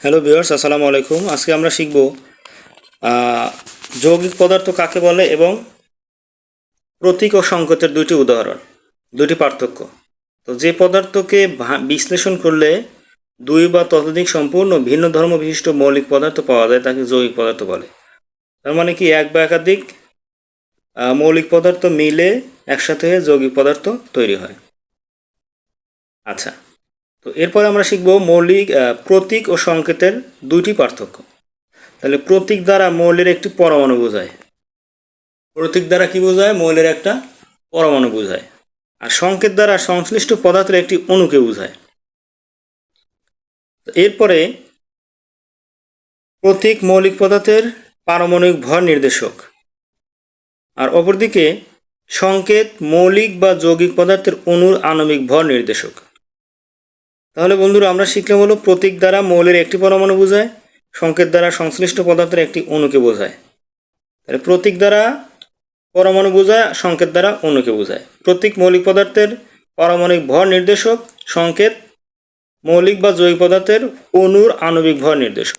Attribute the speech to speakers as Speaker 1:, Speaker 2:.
Speaker 1: Hello viewers আসসালামু আলাইকুম। আজকে আমরা শিখব যৌগিক পদার্থ কাকে বলে এবং প্রতীক ও সংকেতের দুইটি উদাহরণ, দুইটি পার্থক্য। তো যে পদার্থকে বিশ্লেষণ করলে দুই বা ততোধিক সম্পূর্ণ ভিন্ন ধর্ম বিশিষ্ট মৌলিক পদার্থ পাওয়া যায়, তাকে যৌগিক পদার্থ বলে। তার মানে কি এক বা একাধিক মৌলিক পদার্থ মিলে একসাথে যৌগিক পদার্থ তৈরি হয়। আচ্ছা তো এরপরে আমরা শিখব মৌলিক প্রতীক ও সংকেতের দুইটি পার্থক্য। তাহলে প্রতীক দ্বারা মৌলের একটি পরমাণু বোঝায়। প্রতীক দ্বারা কি বোঝায়? মৌলের একটা পরমাণু বোঝায়। আর সংকেত দ্বারা সংশ্লিষ্ট পদার্থের একটি অণুকে বোঝায়। এরপরে প্রতীক মৌলিক পদার্থের পারমাণবিক ভর নির্দেশক। আর অপরদিকে সংকেত মৌলিক বা যৌগিক পদার্থের অণুর আণবিক ভর নির্দেশক। তাহলে বন্ধুরা, আমরা শিখলাম হলো প্রতীক দ্বারা মৌলের একটি পরমাণু বোঝায়, সংকেত দ্বারা সংশ্লিষ্ট পদার্থের একটি অণুকে বোঝায়। তাহলে প্রতীক দ্বারা পরমাণু বোঝায়, সংকেত দ্বারা অণুকে বোঝায়। প্রতীক মৌলিক পদার্থের পারমাণবিক ভর নির্দেশক, সংকেত মৌলিক বা জৈব পদার্থের অণুর আণবিক ভর নির্দেশক।